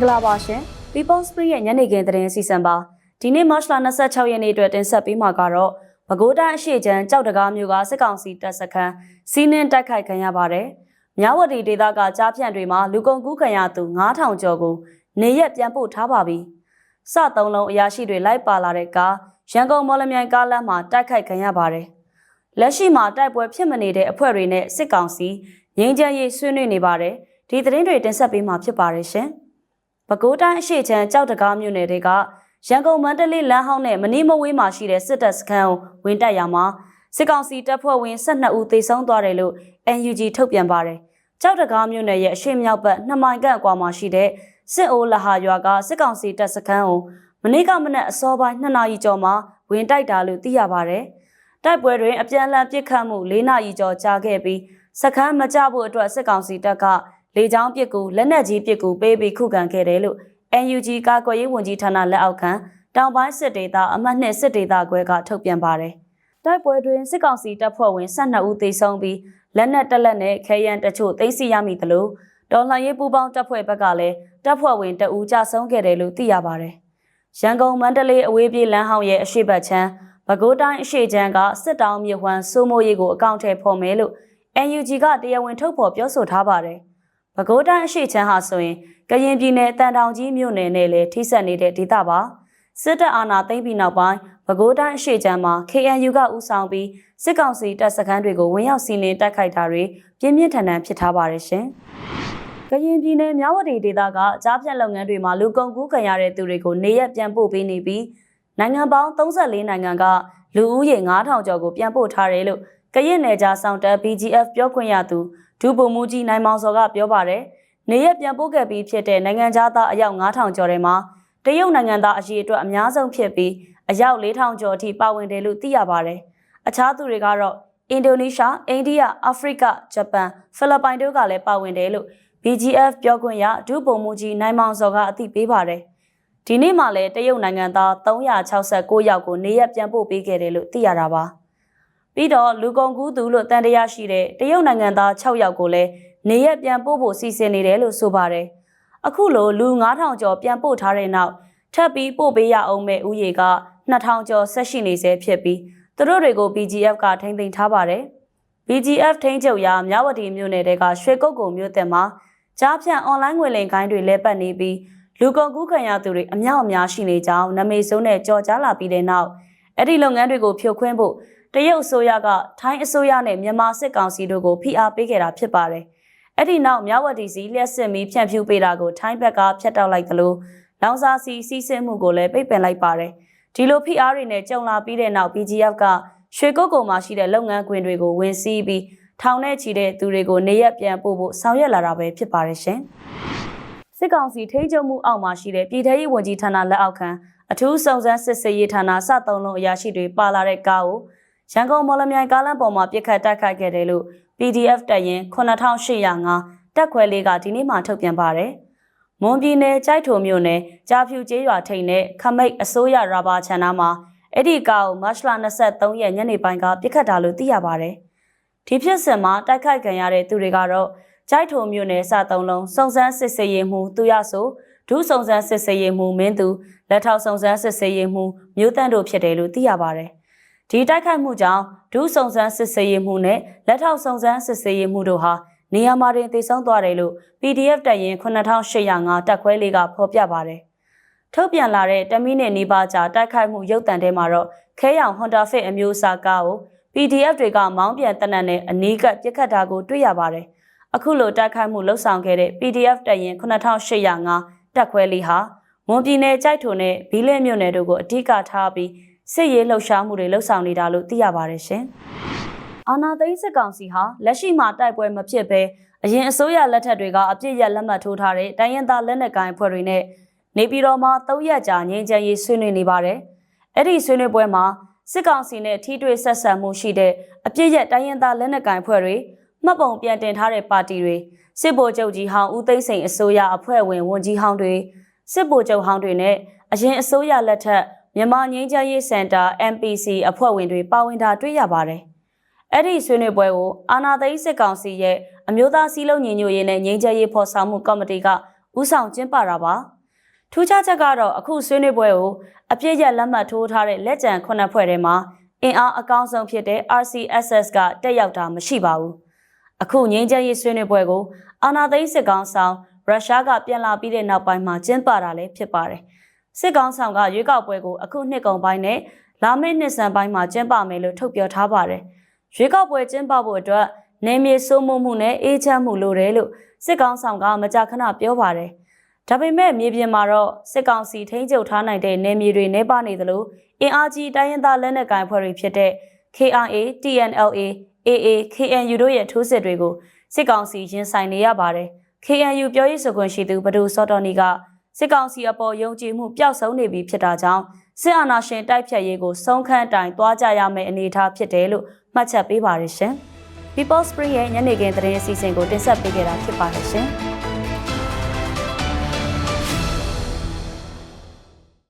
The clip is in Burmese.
င်္ဂလာပါရှင် People Spring ရဲ့ညနေခင်းသတင်းအစီအစဉ်ပါဒီနေ့ March 26ရက်နေ့အတွက်တင်ဆက်ပေးမှာကတော့ပဲခူးတိုင်းအရှိချမ်းကြောက်တကားမျိုးကစစ်ကောင်စီတပ်စခန်းစီးနင်းတိုက်ခိုက်ခံရပါတယ်မြဝတီဒေသကကြားဖြန့်တွေမှာလူကုန်ကူးခံရသူ9000ကျော်ကိုနေရက်ပြန်ပို့ထားပါပြီစသုံးလုံးအရာရှိတွေလိုက်ပါလာတဲ့ကားရန်ကုန်မော်လမြိုင်ကားလမ်းမှာတိုက်ခိုက်ခံရပါတယ်လက်ရှိမှာတိုက်ပွဲဖြစ်မနေတဲ့အဖွဲ့တွေနဲ့စစ်ကောင်စီငြိမ်းချမ်းရေးဆွေးနွေးနေပါတယ်ဒီသတင်းတွေတင်ဆက်ပေးမှာဖြစ်ပါတယ်ရှင် ပဲခူးတိုင်းအရှိချမ်းကြောက်တကားမြို့နယ်တွေကရန်ကုန်မန္တလေးလမ်းဟောင်းနဲ့မနီမဝေးမှာရှိတဲ့စစ်တပ်စခန်းကိုဝင်တိုက်ရမှာစစ်ကောင်စီတပ်ဖွဲ့ဝင်12ဦးသေဆုံးသွားတယ်လို့ NUG ထုတ်ပြန်ပါတယ်။ကြောက်တကားမြို့နယ်ရဲ့အရှိမြောက်ဘက်2မိုင်ခန့်အကွာမှာရှိတဲ့စစ်အိုးလဟာရွာကစစ်ကောင်စီတပ်စခန်းကိုမနေ့ကမနက်အစောပိုင်း2နာရီကျော်မှာဝင်တိုက်တာလို့သိရပါတယ်။တိုက်ပွဲတွင်အပြန်အလှန်ပစ်ခတ်မှု4နာရီကျော်ကြာခဲ့ပြီးစခန်းမကျဖို့အတွက်စစ်ကောင်စီတပ်က လေကြောင်းပစ်ကူလက်နက်ကြီးပစ်ကူပေးပြီးခုခံခဲ့တယ်လို့ NUG ကာကွယ်ရေးဝန်ကြီးဌာနလက်အောက်ခံတောင်ပိုင်းစစ်ဒေသအမှတ်နှစ်စစ်ဒေသခွဲကထုတ်ပြန်ပါတယ်။တိုက်ပွဲတွင်စစ်ကောင်စီတပ်ဖွဲ့ဝင်12ဦးသေဆုံးပြီးလက်နက်တက်လက်နဲ့ခဲယံတချို့သိမ်းဆည်းရမိသလိုဒေါ်လှန်ရေးပူးပေါင်းတပ်ဖွဲ့ဘက်ကလည်းတပ်ဖွဲ့ဝင်တအူးကြဆုံးခဲ့တယ်လို့သိရပါတယ်။ရန်ကုန်မန္တလေးအဝေးပြေးလမ်းဟောင်းရဲ့အရှိတ်ဘက်ချမ်းပဲခူးတိုင်းအရှိချမ်းကစစ်တောင်းမြဝမ်းစိုးမိုးရေးကိုအကောင့်ထဲဖော်မယ်လို့ NUG ကတရားဝင်ထုတ်ဖော်ပြောဆိုထားပါတယ်။ ပဲခူးတိုင်းအရှိချမ်းဟာဆိုရင်ကရင်ပြည်နယ်တန်တောင်ကြီးမြို့နယ်နဲ့လည်းထိစပ်နေတဲ့ဒေသပါစစ်တပ်အာဏာသိမ်းပြီးနောက်ပိုင်းပဲခူးတိုင်းအရှိချမ်းမှာ KNU ကဦးဆောင်ပြီးစစ်ကောင်စီတပ်စခန်းတွေကိုဝင်ရောက်စီးနင်းတိုက်ခိုက်တာတွေပြင်းပြင်းထန်ထန်ဖြစ်ထားပါတယ်ရှင်။ကရင်ပြည်နယ်မြဝတီဒေသကကြားဖြတ်လုပ်ငန်းတွေမှာလူကုန်ကူးခံရတဲ့သူတွေကိုနေရက်ပြန်ပို့ပေးနေပြီးနိုင်ငံပေါင်း34နိုင်ငံကလူဦးရေ9000ကျော်ကိုပြန်ပို့ထားတယ်လို့ ကရင်နယ်ကြားဆောင်တပ် BGF ပြောခွင့်ရသူဒူပုံမူကြီးနိုင်မောင်စောကပြောပါတယ်။နေရက်ပြန်ပို့ခဲ့ပြီးဖြစ်တဲ့နိုင်ငံသားအယောက်9000ကျော်ထဲမှာတရုတ်နိုင်ငံသားအရေးအတွက်အများဆုံးဖြစ်ပြီးအယောက်4000ကျော်အထိပါဝင်တယ်လို့သိရပါတယ်။အခြားသူတွေကတော့အင်ဒိုနီးရှား၊အိန္ဒိယ၊အာဖရိက၊ဂျပန်၊ဖိလစ်ပိုင်တို့ကလည်းပါဝင်တယ်လို့ BGF ပြောခွင့်ရဒုဗိုလ်မှူးကြီးနိုင်မောင်စောကအသိပေးပါတယ်။ဒီနေ့မှလည်းတရုတ်နိုင်ငံသား369ယောက်ကိုနေရက်ပြန်ပို့ပေးခဲ့တယ်လို့သိရတာပါ။ ပြီးတော့လူကုန်ကူးသူလို့တန်တရားရှိတဲ့တရုတ်နိုင်ငံသား6ယောက်ကိုလည်းနေရက်ပြန်ပို့ဖို့စီစဉ်နေတယ်လို့ဆိုပါတယ်။အခုလိုလူ9000ကျော်ပြန်ပို့ထားတဲ့နောက်ထပ်ပြီးပို့ပေးရအောင်မဲ့ဥယေက2000ကျော်ဆက်ရှိနေဆဲဖြစ်ပြီးသူတို့တွေကို BGF ကထိမ့်သိမ်းထားပါတယ်။ BGF ထိန်းချုပ်ရာမြဝတီမြို့နယ်တွေကရွှေကုတ်ကုံမြို့တင်မှာကြားဖြန့်အွန်လိုင်းငွေလိမ်ခိုင်းတွေလဲပတ်နေပြီးလူကုန်ကူးခံရသူတွေအများအများရှိနေကြောင်းနမေဆုံးနဲ့ကြော်ကြားလာပြီးတဲ့နောက်အဲ့ဒီလုပ်ငန်းတွေကိုဖြိုခွင်းဖို့ တရုတ်အစိုးရကထိုင်းအစိုးရနဲ့မြန်မာစစ်ကောင်စီတို့ကိုဖိအားပေးခဲ့တာဖြစ်ပါတယ်။အဲ့ဒီနောက်မြဝတီစီလျှက်စစ်မီဖြန့်ဖြူးပေးတာကိုထိုင်းဘက်ကဖျက်တောက်လိုက်သလိုလောင်စာစီစီးဆင်းမှုကိုလည်းပိတ်ပင်လိုက်ပါတယ်။ဒီလိုဖိအားတွေနဲ့ကြုံလာပြီးတဲ့နောက် BGF ကရွှေကုတ်ကုံမှာရှိတဲ့လုပ်ငန်းခွင်တွေကိုဝင်စီးပြီးထောင်နဲ့ချီတဲ့သူတွေကိုနေရက်ပြန်ပို့ဖို့ဆောင်ရွက်လာတာပဲဖြစ်ပါတယ်ရှင်။စစ်ကောင်စီထိန်းချုပ်မှုအောက်မှာရှိတဲ့ပြည်ထရေးဝန်ကြီးဌာနလက်အောက်ခံအထူးစုံစမ်းစစ်ဆေးရေးဌာနစသုံးလုံးအရာရှိတွေပါလာတဲ့ကားကို ရန်ကုန်မော်လမြိုင်ကားလမ်းပေါ်မှာပြစ်ခတ်တိုက်ခိုက်ခဲ့တယ်လို့ PDF တပ်ရင်9805တက်ခွဲလေးကဒီနေ့မှထုတ်ပြန်ပါတယ်။မွန်ပြည်နယ်ကြိုက်ထုံမြို့နယ်ကြာဖြူကျေးရွာထိန်နဲ့ခမိတ်အစိုးရရာဘာချန်နာမှာအဲ့ဒီကားကိုမတ်လ23ရက်ညနေပိုင်းကပြစ်ခတ်တာလို့သိရပါတယ်။ဒီဖြစ်စဉ်မှာတိုက်ခိုက်ခံရတဲ့သူတွေကတော့ကြိုက်ထုံမြို့နယ်စသုံးလုံးစုံစမ်းစစ်ဆေးရေးမှူးသူရဆိုဒုစုံစမ်းစစ်ဆေးရေးမှူးမင်းသူလက်ထောက်စုံစမ်းစစ်ဆေးရေးမှူးမြို့တန်းတို့ဖြစ်တယ်လို့သိရပါတယ်။ ဒီတိုက်ခိုက်မှုကြောင့်ဒုစုံစမ်းစစ်ဆေးရေးမှူးနဲ့လက်ထောက်စုံစမ်းစစ်ဆေးရေးမှူးတို့ဟာနေရာမှာတင်သေဆုံးသွားတယ်လို့ PDF တပ်ရင်း9805တပ်ခွဲလေးကဖော်ပြပါတယ်။ထုတ်ပြန်လာတဲ့တမီနဲ့နေပါကြာတိုက်ခိုက်မှုရုပ်တံထဲမှာတော့ခဲရောင် Honda Fit အမျိုးအစားကားကို PDF တွေကမောင်းပြန်တနက်နဲ့အနီးကပ်ပြစ်ခတ်တာကိုတွေ့ရပါတယ်။အခုလိုတိုက်ခိုက်မှုလှုပ်ဆောင်ခဲ့တဲ့ PDF တပ်ရင်း9805တပ်ခွဲလေးဟာမွန်ပြည်နယ်ကြိုက်ထုံနဲ့ဘီလဲမြို့နယ်တို့ကိုအဓိကထားပြီး စစ်ရေးလှုပ်ရှားမှုတွေလှုပ်ဆောင်နေတာလို့သိရပါတယ်ရှင်။အာနာသိန်းစစ်ကောင်စီဟာလက်ရှိမှာတိုက်ပွဲမဖြစ်ဘဲအရင်အစိုးရလက်ထက်တွေကအပြစ်ရလက်မှတ်ထိုးထားတဲ့တိုင်းရင်းသားလက်နက်ကိုင်အဖွဲ့တွေနဲ့နေပြည်တော်မှာ၃ရက်ကြာငြိမ်းချမ်းရေးဆွေးနွေးနေပါတယ်။အဲ့ဒီဆွေးနွေးပွဲမှာစစ်ကောင်စီနဲ့ထိတွေ့ဆက်ဆံမှုရှိတဲ့အပြစ်ရတိုင်းရင်းသားလက်နက်ကိုင်အဖွဲ့တွေမှတ်ပုံပြန်တင်ထားတဲ့ပါတီတွေစစ်ဗိုလ်ချုပ်ကြီးဟောင်းဦးသိန်းစိန်အစိုးရအဖွဲ့ဝင်ဝန်ကြီးဟောင်းတွေစစ်ဗိုလ်ချုပ်ဟောင်းတွေနဲ့အရင်အစိုးရလက်ထက် မြန်မာငြိမ်းချမ်းရေးစင်တာ MPC အဖွဲ့ဝင်တွေပါဝင်တာတွေ့ရပါတယ်။အဲ့ဒီဆွေးနွေးပွဲကိုအာနာသိန်းစစ်ကောင်စီရဲ့အမျိုးသားစည်းလုံးညီညွတ်ရေးနဲ့ငြိမ်းချမ်းရေးဖော်ဆောင်မှုကော်မတီကဥဆောင်ကျင်းပတာပါထူးခြားချက်ကတော့အခုဆွေးနွေးပွဲကိုအပြည့်ရလက်မှတ်ထိုးထားတဲ့လက်ကျန်ခုနှစ်ဖွဲ့ထဲမှာအင်အားအကောင်းဆုံးဖြစ်တဲ့ RCSS ကတက်ရောက်တာမရှိပါဘူးအခုငြိမ်းချမ်းရေးဆွေးနွေးပွဲကိုအာနာသိန်းစစ်ကောင်ဆောင်ရုရှားကပြန်လာပြီးတဲ့နောက်ပိုင်းမှာကျင်းပတာလည်းဖြစ်ပါတယ် စစ်ကောင်ဆောင်ကရွေးကောက်ပွဲကိုအခုနှစ်ကုန်ပိုင်းနဲ့လာမယ့်နှစ်စံပိုင်းမှာကျင်းပမယ်လို့ထုတ်ပြောထားပါတယ်ရွေးကောက်ပွဲကျင်းပဖို့အတွက်နေမြေစိုးမိုးမှုနဲ့အေးချမ်းမှုလိုတယ်လို့စစ်ကောင်ဆောင်ကမကြာခဏပြောပါတယ်ဒါပေမဲ့မြေပြင်မှာတော့စစ်ကောင်စီထိန်းချုပ်ထားနိုင်တဲ့နေမြေတွေနှဲပါနေသလိုအင်အားကြီးတိုင်းရင်းသားလက်နက်ကိုင်ဖွဲ့တွေဖြစ်တဲ့ KRA, TNLA, AA, KNU တို့ရဲ့ထိုးစစ်တွေကိုစစ်ကောင်စီရင်ဆိုင်နေရပါတယ်။ KNU ပြောရေးဆိုခွင့်ရှိသူဘဒူစောတော်နီက စစ်ကောင်စီအပေါ်ယုံကြည်မှုပျောက်ဆုံးနေပြီဖြစ်တာကြောင့်စစ်အာဏာရှင်တိုက်ဖြတ်ရေးကိုဆုံးခန်းတိုင်သွားကြရမယ့်အနေအထားဖြစ်တယ်လို့မှတ်ချက်ပေးပါတယ်ရှင်။ People Spring ရဲ့ညနေခင်းသတင်းအစီအစဉ်ကိုတင်ဆက်ပေးခဲ့တာဖြစ်ပါတယ်ရှင်။